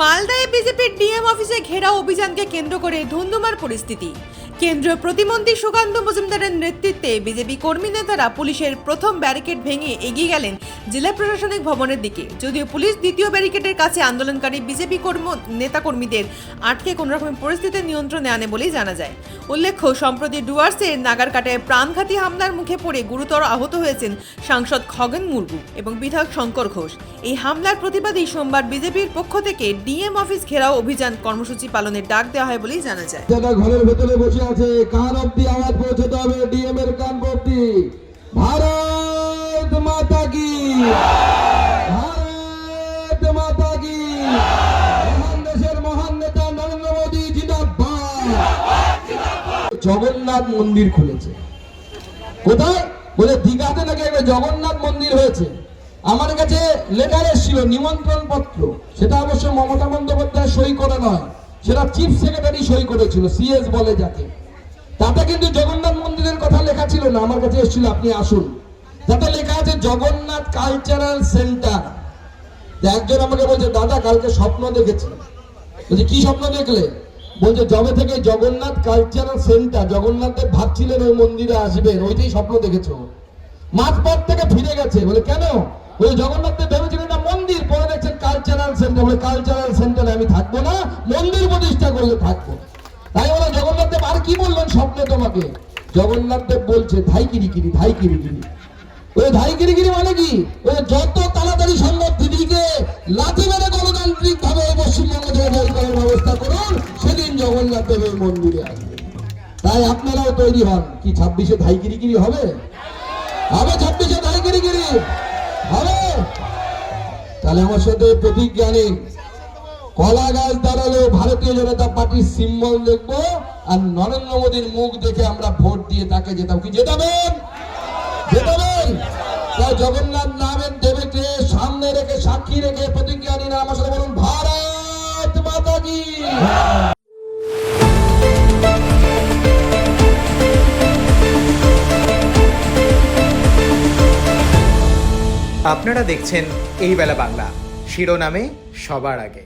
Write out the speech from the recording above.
মালদায় বিজেপির ডিএম অফিসে ঘেরা অভিযানকে কেন্দ্র করে ধুন্ধুমার পরিস্থিতি। কেন্দ্রীয় প্রতিমন্ত্রী সুকান্ত মজুমদারের নেতৃত্বে বিজেপি কর্মী নেতারা পুলিশের প্রথম ব্যারিকেড ভেঙে এগিয়ে গেলেন জেলা প্রশাসনিক ভবনের দিকে। যদিও পুলিশ দ্বিতীয় ব্যারিকেডের কাছে আন্দোলনকারী বিজেপি কর্ম নেতাকর্মীদের আটকে কোনো রকমের পরিস্থিতি নিয়ন্ত্রণে আনে বলেই জানা যায়। উল্লেখ্য, সম্প্রতি ডুয়ার্সের নাগারকাটায় প্রাণঘাতী হামলার মুখে পড়ে গুরুতর আহত হয়েছেন সাংসদ খগেন মুর্মু এবং বিধায়ক শঙ্কর ঘোষ। এই হামলার প্রতিবাদেই সোমবার বিজেপির পক্ষ থেকে ডিএম অফিস ঘেরাও অভিযান কর্মসূচি পালনের ডাক দেওয়া হয় বলেই জানা যায়। আছে, কান অব্দি আওয়াজ পৌঁছতে হবে ডিএম এর কান অব্দি। ভারত মাতা কি? ভারত মাতা কি? মহান দেশের মহান নেতা নরেন্দ্র মোদী জগন্নাথ মন্দির খুলেছে। কোথায়? বলে দীঘাতে নাকি একটা জগন্নাথ মন্দির হয়েছে। আমার কাছে লেটার এসেছিল, নিমন্ত্রণ পত্র। সেটা অবশ্য মমতা বন্দ্যোপাধ্যায় সই করে নয়। সেটা চিফ সেক্রেটারি সই করেছিল সিএস বলে যাকে। তাতে কিন্তু জগন্নাথ মন্দিরের কথা লেখা ছিল না, আমার কাছে এসেছিল, আপনি আসুন। তাতে লেখা আছে জগন্নাথ কালচারাল সেন্টার। একজন আমাকে বলছে, দাদা, কালকে স্বপ্ন দেখেছি। বলছে, কি স্বপ্ন দেখলে? বলছে জবে থেকে জগন্নাথ কালচারাল সেন্টার জগন্নাথের ভাবছিলেন ওই মন্দিরে আসবেন, ওইটাই স্বপ্ন দেখেছ। মাঝপথ থেকে ফিরে গেছে, বলে, কেন? ওই জগন্নাথ দেব ভেবেছিলেন না মন্দির পরে দেখছেন কালচারাল সেন্টার। বলে, কালচারাল সেন্টারে আমি থাকব না, মন্দির করলে থাকব। তাই বলে, জগন্নাথ দেব আর কি বললেন স্বপ্নে তোমাকে? জগন্নাথ দেব বলছে, ধাই কিরি কিরি ধাই কিরি ওই ধাই কিরি মানে কি? ওই যত তাড়াতাড়ি সম্ভব দিদিকে লাথি মেরে গণতান্ত্রিক ভাবে পশ্চিমবঙ্গ থেকে বের করার ব্যবস্থা করুন, সেদিন জগন্নাথ দেবের মন্দিরে আসবে। তাই আপনারাও তৈরি হন। কি ছাব্বিশে ধাই কিরি হবে? হবে ছাব্বিশে ধাই কিরি হবে। তাহলে আমার সাথে প্রতিজ্ঞা নিন কলা গাছ দাঁড়ালেও ভারতীয় জনতা পার্টির সিম্বল দেখব, আর নরেন্দ্র মোদীর মুখ দেখে আমরা ভোট দিয়ে তাকে যেতাম কি জেতাবেন? তাই জগন্নাথ নামের দেবীকে সামনে রেখে, সাক্ষী রেখে প্রতিজ্ঞা নিন আমার সাথে বলুন, ভারত মাতা কি? আপনারা দেখছেন এই বেলা বাংলা। শিরোনামে সবার আগে।